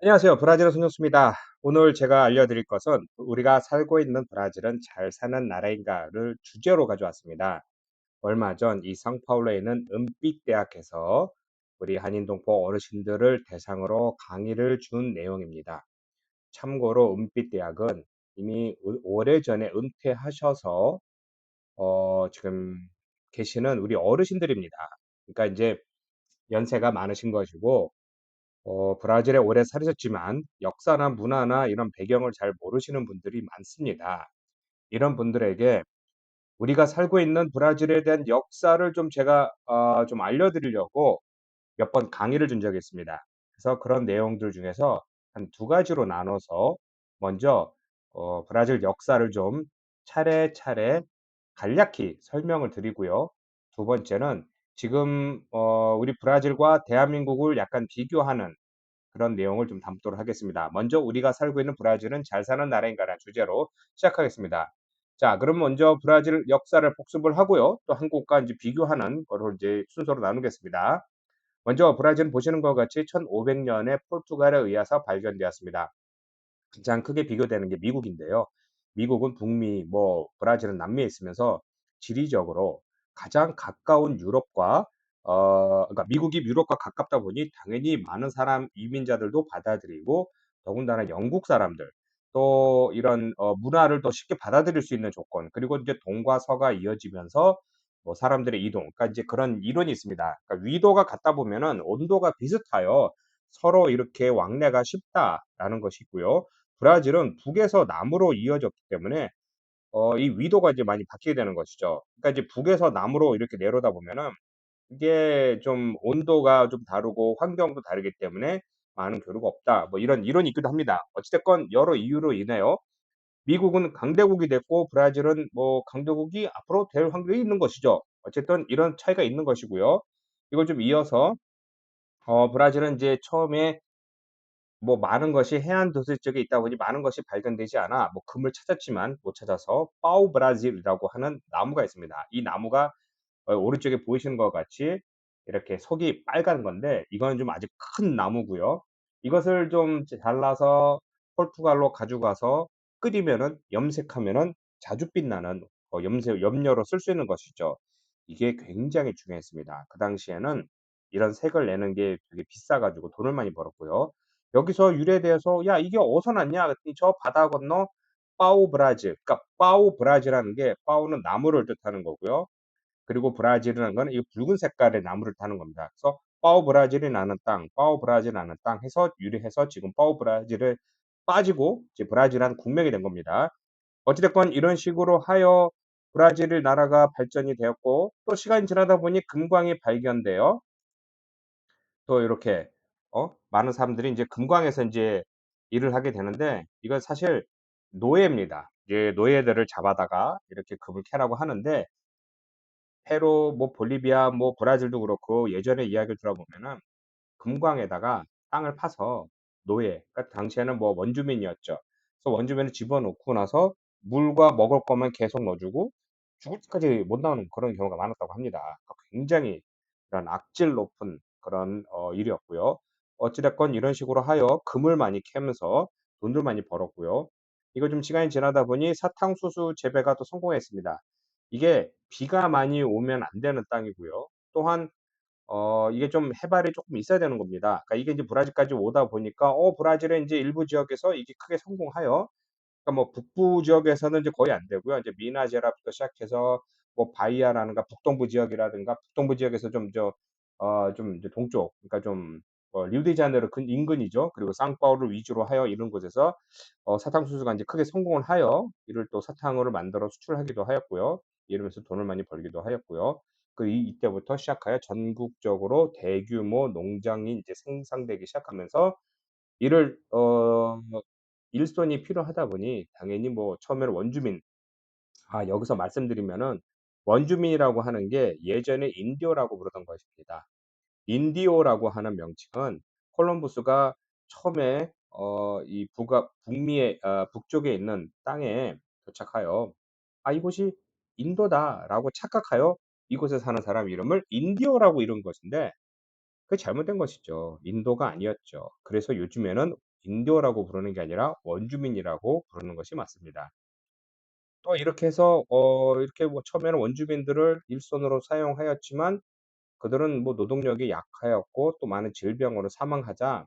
안녕하세요. 브라질의 손혁수입니다. 오늘 제가 알려드릴 것은 우리가 살고 있는 브라질은 잘 사는 나라인가를 주제로 가져왔습니다. 얼마 전 이 상파울루에 있는 은빛대학에서 우리 한인동포 어르신들을 대상으로 강의를 준 내용입니다. 참고로 은빛대학은 이미 오래전에 은퇴하셔서 어, 지금 계시는 우리 어르신들입니다. 그러니까 이제 연세가 많으신 것이고 어, 브라질에 오래 살으셨지만 역사나 문화나 이런 배경을 잘 모르시는 분들이 많습니다. 이런 분들에게 우리가 살고 있는 브라질에 대한 역사를 좀 제가 어, 좀 알려드리려고 몇 번 강의를 준 적이 있습니다. 그래서 그런 내용들 중에서 한 두 가지로 나눠서 먼저 어, 브라질 역사를 좀 차례차례 간략히 설명을 드리고요. 두 번째는 지금 어, 우리 브라질과 대한민국을 약간 비교하는 그런 내용을 좀 담도록 하겠습니다. 먼저 우리가 살고 있는 브라질은 잘 사는 나라인가라는 주제로 시작하겠습니다. 자, 그럼 먼저 브라질 역사를 복습을 하고요. 또 한국과 이제 비교하는 거를 이제 순서로 나누겠습니다. 먼저 브라질은 보시는 것 같이 1500년에 포르투갈에 의해서 발견되었습니다. 가장 크게 비교되는 게 미국인데요. 미국은 북미, 뭐 브라질은 남미에 있으면서 지리적으로 가장 가까운 유럽과 어, 그러니까 미국이 유럽과 가깝다 보니 당연히 많은 사람 이민자들도 받아들이고 더군다나 영국 사람들 또 이런 어, 문화를 더 쉽게 받아들일 수 있는 조건 그리고 이제 동과 서가 이어지면서 뭐 사람들의 이동 그러니까 이제 그런 이론이 있습니다. 그러니까 위도가 같다 보면은 온도가 비슷하여 서로 이렇게 왕래가 쉽다라는 것이 있고요. 브라질은 북에서 남으로 이어졌기 때문에 어, 이 위도가 이제 많이 바뀌게 되는 것이죠. 그러니까 이제 북에서 남으로 이렇게 내려다 보면은 이게 좀 온도가 좀 다르고 환경도 다르기 때문에 많은 교류가 없다. 뭐 이런 이론이 있기도 합니다. 어찌 됐건 여러 이유로 인해요. 미국은 강대국이 됐고 브라질은 뭐 강대국이 앞으로 될 확률이 있는 것이죠. 어쨌든 이런 차이가 있는 것이고요. 이걸 좀 이어서 어, 브라질은 이제 처음에 뭐 많은 것이 해안 도시 쪽에 있다 보니 많은 것이 발견되지 않아 뭐 금을 찾았지만 못 찾아서 파우 브라질이라고 하는 나무가 있습니다. 이 나무가 어, 오른쪽에 보이시는 것 같이 이렇게 속이 빨간 건데 이거는 좀 아주 큰 나무고요. 이것을 좀 잘라서 포르투갈로 가져가서 끓이면은 염색하면은 자주 빛나는 어, 염색 염료로 쓸 수 있는 것이죠. 이게 굉장히 중요했습니다. 그 당시에는 이런 색을 내는 게 되게 비싸가지고 돈을 많이 벌었고요. 여기서 유래돼서 야 이게 어디서 났냐 그랬더니 저 바다 건너 파우 브라질 그러니까 파우 브라질이라는 게 파우는 나무를 뜻하는 거고요. 그리고 브라질이라는 거는 이 붉은 색깔의 나무를 타는 겁니다. 그래서 파우 브라질이 나는 땅, 파우 브라질 나는 땅 해서 유래해서 지금 파우 브라질을 빠지고 이제 브라질한 국명이 된 겁니다. 어찌됐건 이런 식으로 하여 브라질 나라가 발전이 되었고 또 시간이 지나다 보니 금광이 발견되어 또 이렇게 어 많은 사람들이 이제 금광에서 이제 일을 하게 되는데 이건 사실 노예입니다. 이제 노예들을 잡아다가 이렇게 금을 캐라고 하는데 페루, 뭐 볼리비아, 뭐 브라질도 그렇고 예전에 이야기를 들어보면은 금광에다가 땅을 파서 노예, 그러니까 당시에는 뭐 원주민이었죠. 그래서 원주민을 집어넣고 나서 물과 먹을 것만 계속 넣어 주고 죽을 때까지 못 나오는 그런 경우가 많았다고 합니다. 그러니까 굉장히 이런 악질 높은 그런 어, 일이었고요. 어찌됐건 이런 식으로 하여 금을 많이 캐면서 돈을 많이 벌었고요. 이거 좀 시간이 지나다 보니 사탕수수 재배가 또 성공했습니다. 이게 비가 많이 오면 안 되는 땅이고요. 또한 어 이게 좀 해발이 조금 있어야 되는 겁니다. 그러니까 이게 이제 브라질까지 오다 보니까 어 브라질의 인제 일부 지역에서 이게 크게 성공하여 그러니까 뭐 북부 지역에서는 이제 거의 안 되고요. 이제 미나제라부터 시작해서 뭐 바이아라든가 북동부 지역이라든가 북동부 지역에서 좀저어좀 이제 동쪽 그러니까 좀 어 리우데자네이루 근 인근이죠. 그리고 상파울루 위주로 하여 이런 곳에서 어 사탕 수수가 인제 크게 성공을 하여 이를 또 사탕으로 만들어 수출하기도 하였고요. 이러면서 돈을 많이 벌기도 하였고요. 그이 이때부터 시작하여 전국적으로 대규모 농장이 인제 생산되기 시작하면서 이를 어 일손이 필요하다 보니 당연히 뭐 처음에는 원주민 아 여기서 말씀드리면은 원주민이라고 하는 게 예전에 인디오라고 부르던 것입니다. 인디오라고 하는 명칭은 콜럼부스가 처음에 어 이 북아 북미의 아 북쪽에 있는 땅에 도착하여 '아 이곳이 인도다.'라고 착각하여 이곳에 사는 사람 이름을 인디오라고 이룬 것인데 그게 잘못된 것이죠. 인도가 아니었죠. 그래서 요즘에는 인도라고 부르는 게 아니라 원주민이라고 부르는 것이 맞습니다. 또 이렇게 해서 어 이렇게 뭐 처음에는 원주민들을 일선으로 사용하였지만 그들은 뭐 노동력이 약하였고 또 많은 질병으로 사망하자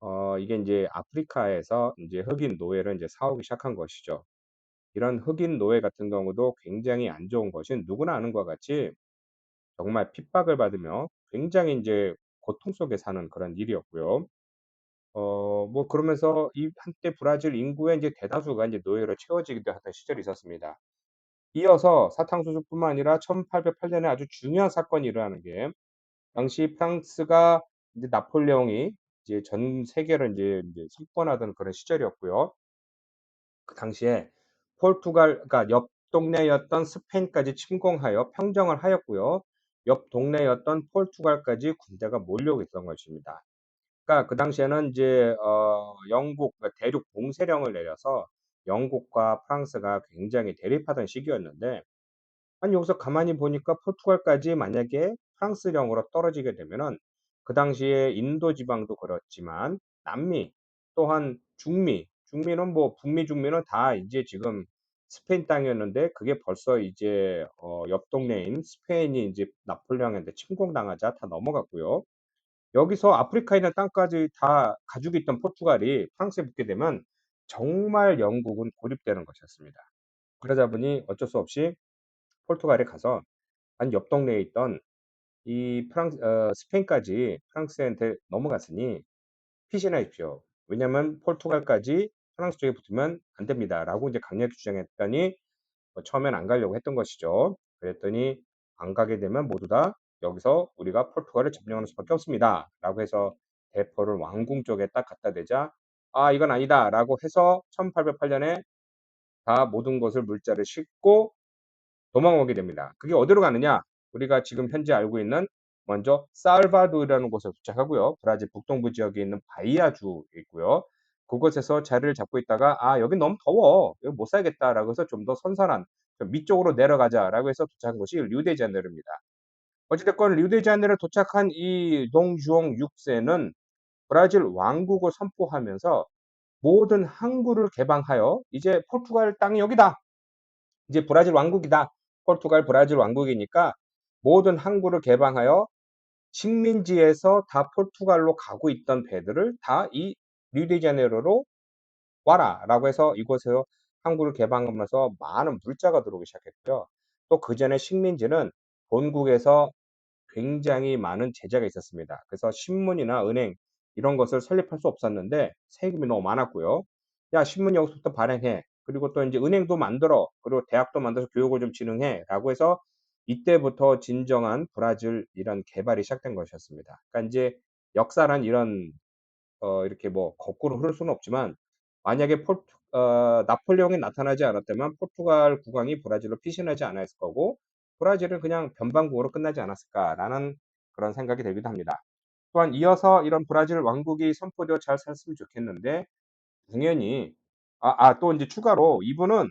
어 이게 인제 아프리카에서 인제 흑인 노예를 인제 사오기 시작한 것이죠. 이런 흑인 노예 같은 경우도 굉장히 안 좋은 것이 누구나 아는 것과 같이 정말 핍박을 받으며 굉장히 인제 고통 속에 사는 그런 일이었고요. 어 뭐 그러면서 이 한때 브라질 인구의 인제 대다수가 인제 노예로 채워지기도 하던 시절이 있었습니다. 이어서 사탕수수뿐만 아니라 1808 년에 아주 중요한 사건이 일어나는 게 당시 프랑스가 이제 나폴레옹이 이제 전 세계를 인제 인제 석권하던 그런 시절이었고요. 그 당시에 포르투갈 그러니까 옆 동네였던 스페인까지 침공하여 평정을 하였고요. 옆 동네였던 포르투갈까지 군대가 몰려오고 있던 것입니다. 그러니까 그 당시에는 인제 어 영국 그러니까 대륙 봉쇄령을 내려서 영국과 프랑스가 굉장히 대립하던 시기였는데 아니 여기서 가만히 보니까 포르투갈까지 만약에 프랑스령으로 떨어지게 되면은 그 당시에 인도 지방도 그렇지만 남미 또한 중미, 중미는 뭐 북미, 중미는 다 인제 지금 스페인 땅이었는데 그게 벌써 이제 어 옆 동네인 스페인이 인제 나폴레옹한테 침공당하자 다 넘어갔고요. 여기서 아프리카에 있는 땅까지 다 가지고 있던 포르투갈이 프랑스에 붙게 되면 정말 영국은 고립되는 것이었습니다. 그러다 보니 어쩔 수 없이 포르투갈에 가서 아니 옆 동네에 있던 이 프랑스 어 스페인까지 프랑스한테 넘어갔으니 피신하십시오. 왜냐하면 "포르투갈까지 프랑스 쪽에 붙으면 안 됩니다."라고 이제 강력히 주장했더니 어 처음에는 안 가려고 했던 것이죠. 그랬더니 "안 가게 되면 모두 다 여기서 우리가 포르투갈을 점령하는 수밖에 없습니다."라고 해서 대포를 왕궁 쪽에 딱 갖다 대자 " 아 이건 아니다."라고 해서 1808 년에 다 모든 것을 물자를 싣고 도망오게 됩니다. 그게 어디로 가느냐? 우리가 지금 현재 알고 있는 먼저 살바도르라는 곳에 도착하고요. 브라질 북동부 지역에 있는 바히아주에 있고요. 그곳에서 자리를 잡고 있다가 '아 여긴 너무 더워. 여기 못 살겠다.'라고 해서 좀 더 선선한 좀 밑쪽으로 내려가자라고 해서 도착한 곳이 리우데자네이루입니다. 어찌 됐건 리우데자네이루에 도착한 이 동주홍 6 세는 브라질 왕국을 선포하면서 모든 항구를 개방하여 "이제 포르투갈 땅이 여기다. 이제 브라질 왕국이다. 포르투갈 브라질 왕국이니까 모든 항구를 개방하여 식민지에서 다 포르투갈로 가고 있던 배들을 다이 리우데자네이루로 와라."라고 해서 이곳에서 항구를 개방하면서 많은 물자가 들어오기 시작했고요. 또 그 전에 식민지는 본국에서 굉장히 많은 제재가 있었습니다. 그래서 신문이나 은행 이런 것을 설립할 수 없었는데 세금이 너무 많았고요. "야 신문 여기서부터 발행해. 그리고 또 인제 은행도 만들어. 그리고 대학도 만들어서 교육을 좀 진흥해."라고 해서 이때부터 진정한 브라질 이런 개발이 시작된 것이었습니다. 그러니까 인제 역사란 이런 어 이렇게 뭐 거꾸로 흐를 수는 없지만 만약에 포르투 어 나폴레옹이 나타나지 않았다면 포르투갈 국왕이 브라질로 피신하지 않았을 거고 '브라질은 그냥 변방국으로 끝나지 않았을까.'라는 그런 생각이 들기도 합니다. 또한 이어서 이런 브라질 왕국이 선포되어 잘 살았으면 좋겠는데 당연히 아아또 인제 추가로 이분은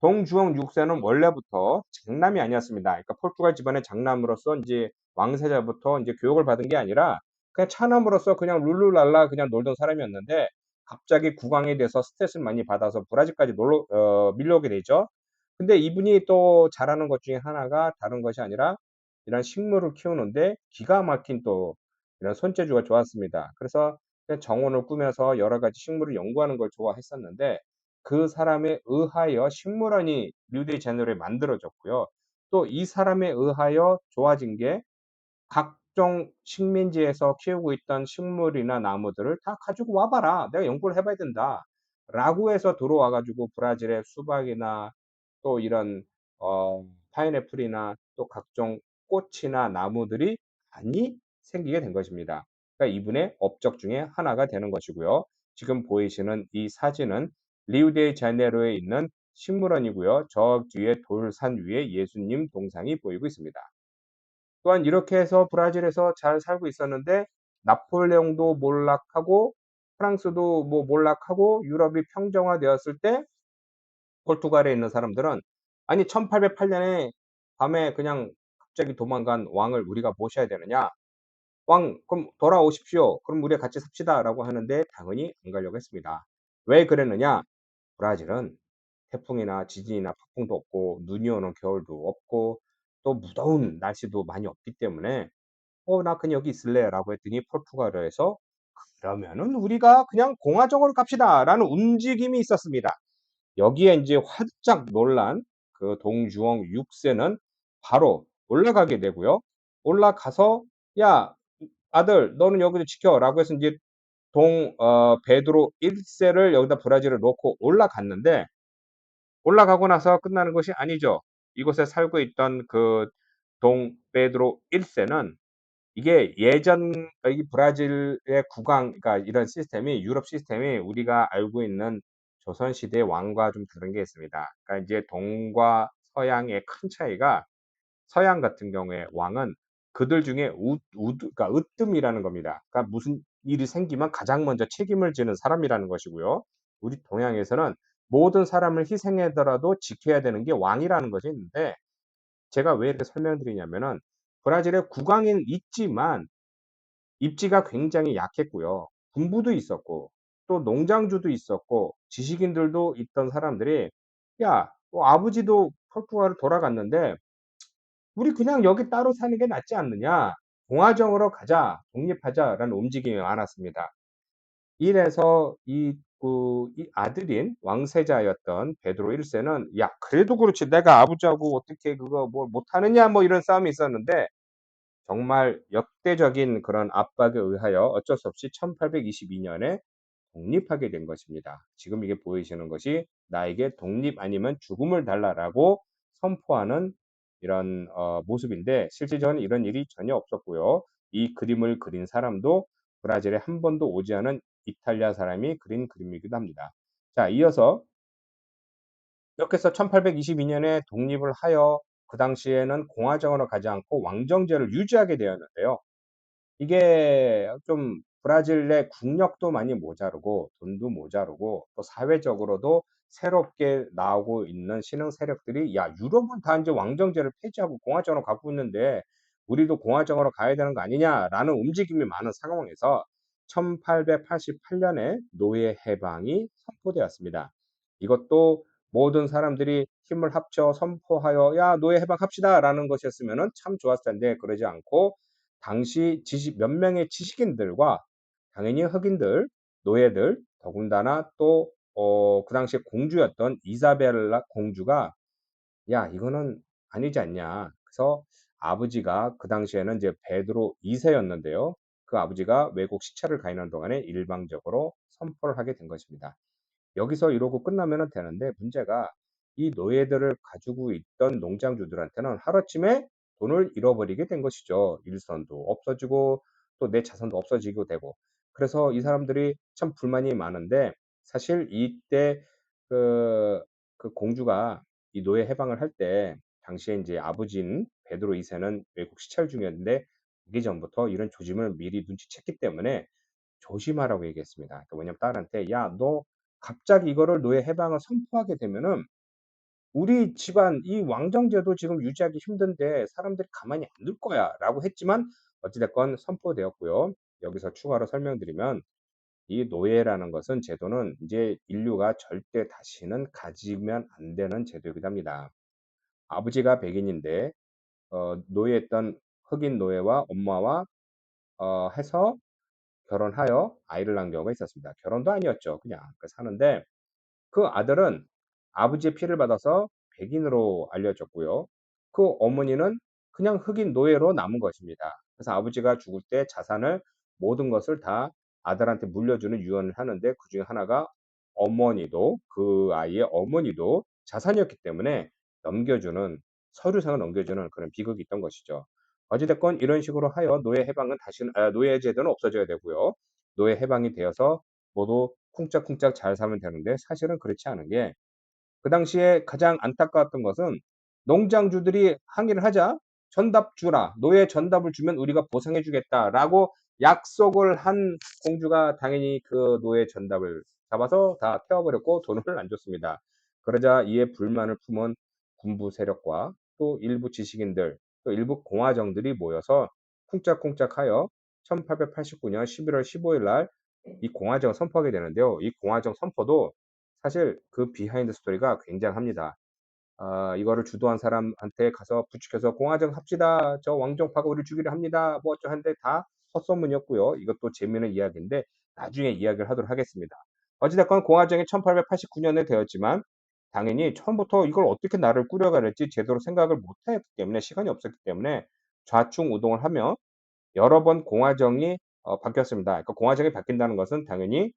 동주홍 6 세는 원래부터 장남이 아니었습니다. 그러니까 포르투갈 집안의 장남으로서 인제 왕세자부터 인제 교육을 받은 게 아니라 그냥 차남으로서 그냥 룰루랄라 그냥 놀던 사람이었는데 갑자기 국왕이 돼서 스트레스를 많이 받아서 브라질까지 놀러 어 밀려오게 되죠. 근데 이분이 또 잘하는 것 중에 하나가 다른 것이 아니라 이런 식물을 키우는 데 기가 막힌 또 이런 손재주가 좋았습니다. 그래서 정원을 꾸며서 여러 가지 식물을 연구하는 걸 좋아했었는데 그 사람에 의하여 식물원이 리우데자네이루에 만들어졌고요. 또 이 사람에 의하여 좋아진 게 각종 식민지에서 키우고 있던 식물이나 나무들을 "다 가지고 와 봐라. 내가 연구를 해 봐야 된다."라고 해서 들어와 가지고 브라질의 수박이나 또 이런 어 파인애플이나 또 각종 꽃이나 나무들이 많이 생기게 된 것입니다. 그러니까 이분의 업적 중에 하나가 되는 것이고요. 지금 보이시는 이 사진은 리우데자네이루에 있는 식물원이고요. 저 뒤에 돌산 위에 예수님 동상이 보이고 있습니다. 또한 이렇게 해서 브라질에서 잘 살고 있었는데 나폴레옹도 몰락하고 프랑스도 뭐 몰락하고 유럽이 평정화되었을 때 포르투갈에 있는 사람들은 "아니 1808 년에 밤에 그냥 갑자기 도망간 왕을 우리가 모셔야 되느냐?" 왕 그럼 돌아오십시오. 그럼 우리가 같이 삽시다 라고 하는데 당연히 안 가려고 했습니다. 왜 그랬느냐? 브라질은 태풍이나 지진이나 폭풍도 없고 눈이 오는 겨울도 없고 또 무더운 날씨도 많이 없기 때문에 어, 나 그냥 여기 있을래 라고 했더니 포르투갈에서 그러면은 우리가 그냥 공화정으로 갑시다 라는 움직임이 있었습니다. 여기에 이제 화들짝 놀란 그 동주홍 6세는 바로 올라가게 되고요. 올라가서 야 아들 너는 여기서 지켜라고 해서 이제 동 어, 베드로 1세를 여기다 브라질을 놓고 올라갔는데 올라가고 나서 끝나는 것이 아니죠. 이곳에 살고 있던 그 동 베드로 1세는 이게 예전 이 브라질의 국왕 그러니까 이런 시스템이 유럽 시스템이 우리가 알고 있는 조선 시대 왕과 좀 다른 게 있습니다. 그러니까 이제 동과 서양의 큰 차이가 서양 같은 경우에 왕은 그들 중에 우, 우, 그러니까 으뜸이라는 겁니다. 그러니까 무슨 일이 생기면 가장 먼저 책임을 지는 사람이라는 것이고요. 우리 동양에서는 모든 사람을 희생하더라도 지켜야 되는 게 왕이라는 것이 있는데 제가 왜 이렇게 설명드리냐면은 브라질에 국왕은 있지만 입지가 굉장히 약했고요. 군부도 있었고 또 농장주도 있었고 지식인들도 있던 사람들이 야, 뭐 아버지도 포르투갈을 돌아갔는데 우리 그냥 여기 따로 사는 게 낫지 않느냐? 공화정으로 가자, 독립하자라는 움직임이 많았습니다. 이래서 이, 그, 이 아들인 왕세자였던 베드로 1세는 야, 그래도 그렇지. 내가 아버지하고 어떻게 그거 뭘 못하느냐 뭐 이런 싸움이 있었는데 정말 역대적인 그런 압박에 의하여 어쩔 수 없이 1822년에 독립하게 된 것입니다. 지금 이게 보이시는 것이 나에게 독립 아니면 죽음을 달라라고 선포하는 이런 어, 모습인데 실질적으로 이런 일이 전혀 없었고요. 이 그림을 그린 사람도 브라질에 한 번도 오지 않은 이탈리아 사람이 그린 그림이기도 합니다. 자, 이어서 이렇게 해서 1822년에 독립을 하여 그 당시에는 공화정으로 가지 않고 왕정제를 유지하게 되었는데요. 이게 좀 브라질 내 국력도 많이 모자르고 돈도 모자르고 또 사회적으로도 새롭게 나오고 있는 신흥 세력들이 야 유럽은 다 이제 왕정제를 폐지하고 공화정으로 가고 있는데 우리도 공화정으로 가야 되는 거 아니냐라는 움직임이 많은 상황에서 1888년에 노예 해방이 선포되었습니다. 이것도 모든 사람들이 힘을 합쳐 선포하여 야 노예 해방합시다라는 것이었으면 참 좋았을 텐데 그러지 않고 당시 지식 몇 명의 지식인들과 당연히 흑인들, 노예들, 더군다나 또 어, 그 당시에 공주였던 이사벨라 공주가 야 이거는 아니지 않냐. 그래서 아버지가 그 당시에는 이제 베드로 2세였는데요. 그 아버지가 외국 시차를 가 있는 동안에 일방적으로 선포를 하게 된 것입니다. 여기서 이러고 끝나면 되는데 문제가 이 노예들을 가지고 있던 농장주들한테는 하루아침에 돈을 잃어버리게 된 것이죠. 일선도 없어지고 또 내 자산도 없어지고 되고. 그래서 이 사람들이 참 불만이 많은데 사실 이때 그, 그 공주가 이 노예 해방을 할 때 당시에 이제 아버지인 베드로 2 세는 외국 시찰 중이었는데 그기 전부터 이런 조짐을 미리 눈치챘기 때문에 조심하라고 얘기했습니다. 그러니까 왜냐면 딸한테 야, 너 갑자기 이거를 노예 해방을 선포하게 되면은 우리 집안 이 왕정제도 지금 유지하기 힘든데 사람들이 가만히 안 둘 거야 라고 했지만 어찌 됐건 선포되었고요. 여기서 추가로 설명드리면 이 노예라는 것은 제도는 이제 인류가 절대 다시는 가지면 안 되는 제도이기도 합니다. 아버지가 백인인데 어, 노예했던 흑인 노예와 엄마와 어, 해서 결혼하여 아이를 낳은 경우가 있었습니다. 결혼도 아니었죠. 그냥 그 사는데 그 아들은 아버지의 피를 받아서 백인으로 알려졌고요. 그 어머니는 그냥 흑인 노예로 남은 것입니다. 그래서 아버지가 죽을 때 자산을 모든 것을 다 아들한테 물려주는 유언을 하는데 그 중에 하나가 어머니도 그 아이의 어머니도 자산이었기 때문에 넘겨주는 서류상을 넘겨주는 그런 비극이 있던 것이죠. 어찌됐건 이런 식으로 하여 노예 해방은 다시 아, 노예 제도는 없어져야 되고요. 노예 해방이 되어서 모두 쿵짝쿵짝 잘 살면 되는데 사실은 그렇지 않은 게 그 당시에 가장 안타까웠던 것은 농장주들이 항의를 하자 전답 주라 노예 전답을 주면 우리가 보상해 주겠다라고 약속을 한 공주가 당연히 그 노예 전답을 잡아서 다 태워버렸고 돈을 안 줬습니다. 그러자 이에 불만을 품은 군부 세력과 또 일부 지식인들 또 일부 공화정들이 모여서 쿵짝쿵짝하여 1889년 11월 15일 날 이 공화정을 선포하게 되는데요. 이 공화정 선포도 사실 그 비하인드 스토리가 굉장합니다. 아, 이거를 주도한 사람한테 가서 부축해서 공화정 합시다. 저 왕정파가 우리 죽이려 합니다. 뭐 어쩌한데 다 헛소문이었고요. 이것도 재미있는 이야기인데 나중에 이야기를 하도록 하겠습니다. 어찌됐건 공화정이 1889년에 되었지만 당연히 처음부터 이걸 어떻게 나를 꾸려가될지 제대로 생각을 못했기 때문에 시간이 없었기 때문에 좌충우동을 하며 여러 번 공화정이 어, 바뀌었습니다. 그러니까 공화정이 바뀐다는 것은 당연히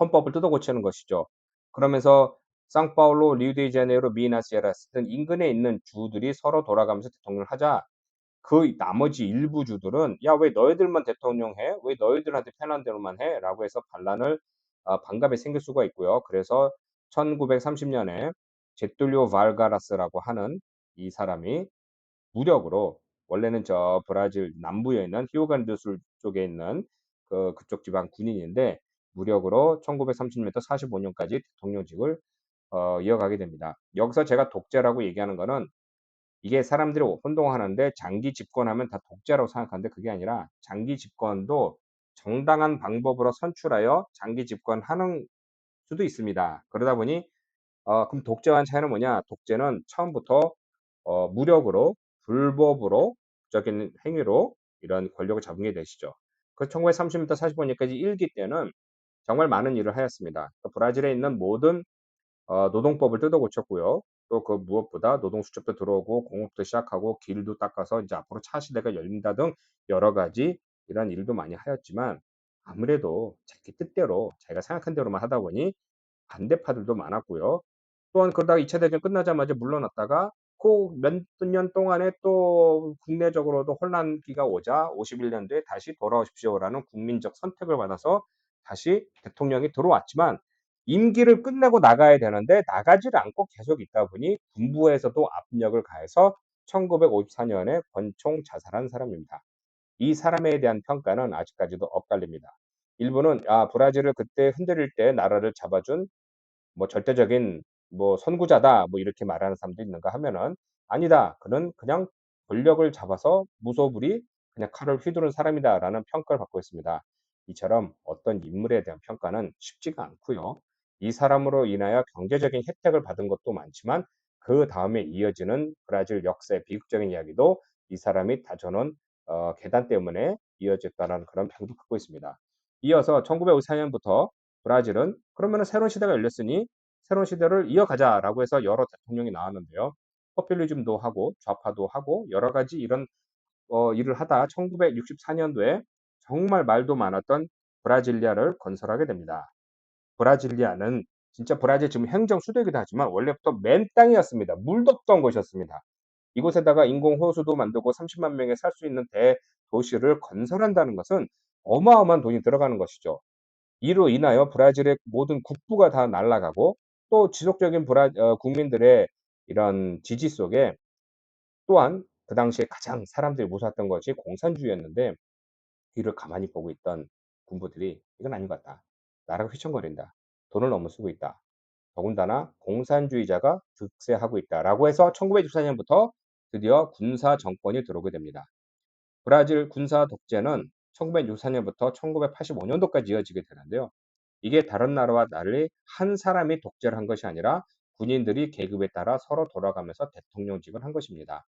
헌법을 뜯어 고치는 것이죠. 그러면서 상파울로, 리우데자네이로, 미나스에라 스 등 인근에 있는 주들이 서로 돌아가면서 대통령을 하자 그 나머지 일부 주들은 야 왜 너희들만 대통령 해? 왜 너희들한테 편한 대로만 해? 라고 해서 반란을 어, 반감이 생길 수가 있고요. 그래서 1930년에 제툴리오 발가라스라고 하는 이 사람이 무력으로 원래는 저 브라질 남부에 있는 히오간드술 쪽에 있는 그 그쪽 지방 군인인데 무력으로 1930년부터 45년까지 대통령직을 어, 이어가게 됩니다. 여기서 제가 독재라고 얘기하는 거는 이게 사람들이 혼동하는데 장기 집권하면 다 독재라고 생각하는데 그게 아니라 장기 집권도 정당한 방법으로 선출하여 장기 집권하는 수도 있습니다. 그러다 보니 어, 그럼 독재와는 차이는 뭐냐? 독재는 처음부터 어, 무력으로 불법으로 적인 행위로 이런 권력을 잡은 게 되시죠. 그 1930부터 45년까지 일기 때는 정말 많은 일을 하였습니다. 그 브라질에 있는 모든 어, 노동법을 뜯어 고쳤고요. 또 그 무엇보다 노동 수첩도 들어오고 공업도 시작하고 길도 닦아서 이제 앞으로 차 시대가 열린다 등 여러 가지 이런 일도 많이 하였지만 아무래도 자기 뜻대로 자기가 생각한 대로만 하다 보니 반대파들도 많았고요. 또한 그러다가 2차 대전 끝나자마자 물러났다가 그몇년 동안에 또 국내적으로도 혼란기가 오자 51년도에 다시 돌아오십시오라는 국민적 선택을 받아서 다시 대통령이 들어왔지만 임기를 끝내고 나가야 되는데 나가지를 않고 계속 있다 보니 군부에서도 압력을 가해서 1954년에 권총 자살한 사람입니다. 이 사람에 대한 평가는 아직까지도 엇갈립니다. 일부는 아 브라질을 그때 흔들릴 때 나라를 잡아준 뭐 절대적인 뭐 선구자다 뭐 이렇게 말하는 사람도 있는가 하면은 아니다 그는 그냥 권력을 잡아서 무소불위 그냥 칼을 휘두른 사람이다라는 평가를 받고 있습니다. 이처럼 어떤 인물에 대한 평가는 쉽지가 않고요. 이 사람으로 인하여 경제적인 혜택을 받은 것도 많지만 그 다음에 이어지는 브라질 역사의 비극적인 이야기도 이 사람이 다져놓은 어, 계단 때문에 이어졌다는 그런 평도 갖고 있습니다. 이어서 1954년부터 브라질은 그러면 새로운 시대가 열렸으니 새로운 시대를 이어가자라고 해서 여러 대통령이 나왔는데요. 포퓰리즘도 하고 좌파도 하고 여러 가지 이런 어, 일을 하다 1964년도에 정말 말도 많았던 브라질리아를 건설하게 됩니다. 브라질리아는 진짜 브라질 지금 행정 수도이기도 하지만 원래부터 맨 땅이었습니다. 물도 없던 곳이었습니다. 이곳에다가 인공 호수도 만들고 30만 명이 살 수 있는 대도시를 건설한다는 것은 어마어마한 돈이 들어가는 것이죠. 이로 인하여 브라질의 모든 국부가 다 날아가고 또 지속적인 브라, 어, 국민들의 이런 지지 속에 또한 그 당시에 가장 사람들이 무서웠던 것이 공산주의였는데 뒤를 가만히 보고 있던 군부들이 이건 아닌 것 같다. 나라가 휘청거린다. 돈을 너무 쓰고 있다. 더군다나 공산주의자가 득세하고 있다 라고 해서 1964년부터 드디어 군사 정권이 들어오게 됩니다. 브라질 군사 독재는 1964년부터 1985년도까지 이어지게 되는데요. 이게 다른 나라와 달리 한 사람이 독재를 한 것이 아니라 군인들이 계급에 따라 서로 돌아가면서 대통령직을 한 것입니다.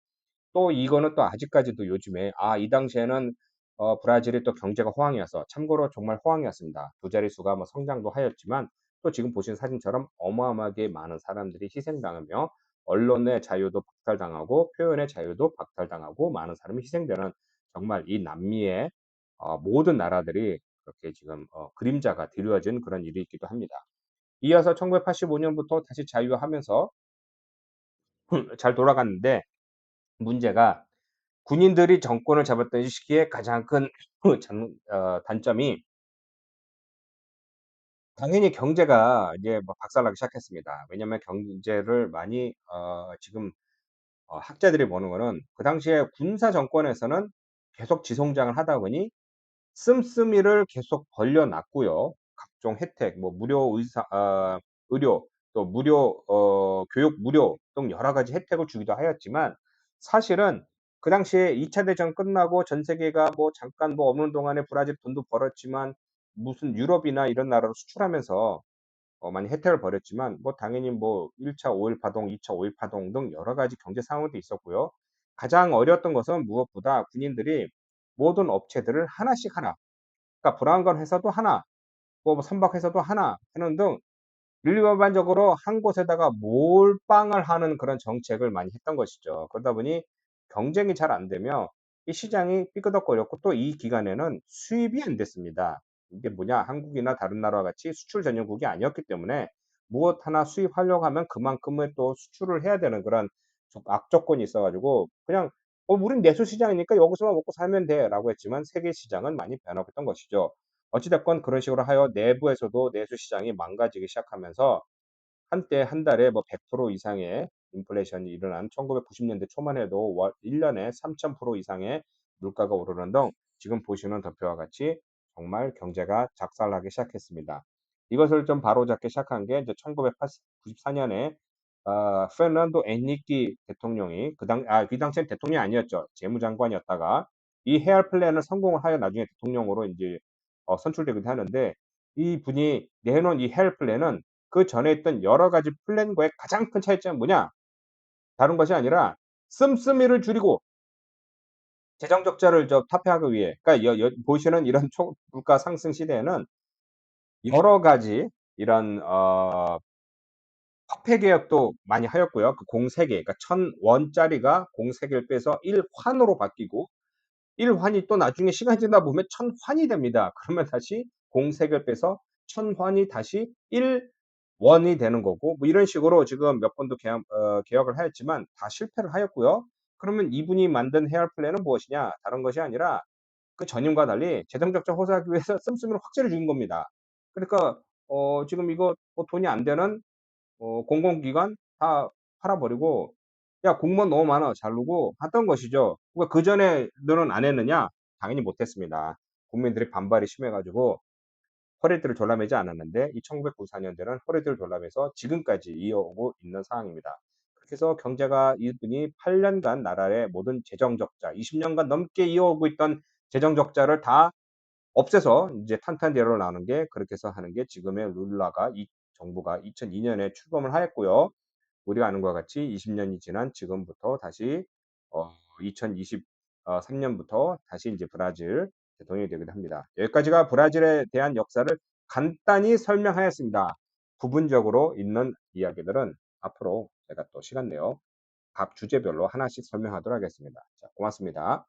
또 이거는 또 아직까지도 요즘에 아 이 당시에는 어, 브라질이 또 경제가 호황이어서 참고로 정말 호황이었습니다. 두 자릿수가 뭐 성장도 하였지만 또 지금 보신 사진처럼 어마어마하게 많은 사람들이 희생당하며 언론의 자유도 박탈당하고 표현의 자유도 박탈당하고 많은 사람이 희생되는 정말 이 남미의 어, 모든 나라들이 그렇게 지금 어, 그림자가 드리워진 그런 일이 있기도 합니다. 이어서 1985년부터 다시 자유화하면서 잘 돌아갔는데 문제가 군인들이 정권을 잡았던 시기에 가장 큰 어, 단점이 당연히 경제가 이제 뭐 박살나기 시작했습니다. 왜냐하면 경제를 많이 어, 지금 어, 학자들이 보는 거는 그 당시에 군사 정권에서는 계속 지성장을 하다 보니 씀씀이를 계속 벌려 놨고요. 각종 혜택, 뭐 무료 의사, 어, 의료, 또 무료 어, 교육 무료 등 여러 가지 혜택을 주기도 하였지만 사실은 그 당시에 2차 대전 끝나고 전 세계가 뭐 잠깐 뭐 없는 동안에 브라질 돈도 벌었지만 무슨 유럽이나 이런 나라로 수출하면서 어 많이 혜택을 벌였지만 뭐 당연히 뭐 1차 오일 파동, 2차 오일 파동 등 여러 가지 경제 상황도 있었고요. 가장 어려웠던 것은 무엇보다 군인들이 모든 업체들을 하나씩 하나, 그러니까 브라운관 회사도 하나, 뭐 선박 회사도 하나 하는 등 일반적으로 한 곳에다가 몰빵을 하는 그런 정책을 많이 했던 것이죠. 그러다 보니 경쟁이 잘 안 되며 이 시장이 삐끄덕거렸고 또 이 기간에는 수입이 안 됐습니다. 이게 뭐냐? 한국이나 다른 나라와 같이 수출 전용국이 아니었기 때문에 무엇 하나 수입하려고 하면 그만큼의 또 수출을 해야 되는 그런 조- 악조건이 있어가지고 그냥 어, 우린 내수 시장이니까 여기서만 먹고 살면 돼라고 했지만 세계 시장은 많이 있던 것이죠. 어찌됐건 그런 식으로 하여 내부에서도 내수 시장이 망가지기 시작하면서 한때 한 달에 뭐 100% 이상의 인플레이션이 일어난 1990년대 초만 해도 월 1년에 3000% 이상의 물가가 오르는 등 지금 보시는 덮표와 같이 정말 경제가 작살나기 시작했습니다. 이것을 좀 바로잡기 시작한 게 이제 1994년에 어, 페르난도 엔리키 대통령이 그 당, 아, 그 당시엔 대통령이 아니었죠. 재무장관이었다가 이 헤알 플랜을 성공을 하여 나중에 대통령으로 이제 어, 선출되기도 하는데 이 분이 내놓은 이 헤알 플랜은 그 전에 있던 여러 가지 플랜과의 가장 큰 차이점은 뭐냐? 다른 것이 아니라 씀씀이를 줄이고 재정 적자를 저 타파하기 위해 그러니까 여, 여, 보시는 이런 초, 물가 상승 시대에는 여러 가지 이런 어, 화폐 개혁도 많이 하였고요. 그 공세계, 그러니까 천 원짜리가 공세계를 빼서 1환으로 바뀌고 1환이 또 나중에 시간이 지나 보면 천환이 됩니다. 그러면 다시 공세계를 빼서 천환이 다시 1 원이 되는 거고 뭐 이런 식으로 지금 몇 번도 개혁, 어, 개혁을 하였지만 다 실패를 하였고요. 그러면 이분이 만든 헤어 플랜은 무엇이냐? 다른 것이 아니라 그 전임과 달리 재정 적자 호소하기 위해서 씀씀이를 확실히 죽인 겁니다. 그러니까 어, 지금 이거 뭐 돈이 안 되는 어, 공공기관 다 팔아버리고 야 공무원 너무 많아 자르고 하던 것이죠. 그러니까 그 전에들은 안 했느냐? 당연히 못했습니다. 국민들이 반발이 심해가지고 허리띠를 졸라매지 않았는데 이 1994년대는 허리띠를 졸라매서 지금까지 이어오고 있는 상황입니다. 해서 경제가 이분이 8년간 나라의 모든 재정 적자, 20년간 넘게 이어오고 있던 재정 적자를 다 없애서 이제 탄탄대로로 나오는 게 그렇게 해서 하는 게 지금의 룰라가 이 정부가 2002년에 출범을 하였고요. 우리가 아는 것과 같이 20년이 지난 지금부터 다시 어, 2023년부터 다시 이제 브라질 대통령이 되기도 합니다. 여기까지가 브라질에 대한 역사를 간단히 설명하였습니다. 부분적으로 있는 이야기들은 앞으로 제가 또 시간 내어 각 주제별로 하나씩 설명하도록 하겠습니다. 자, 고맙습니다.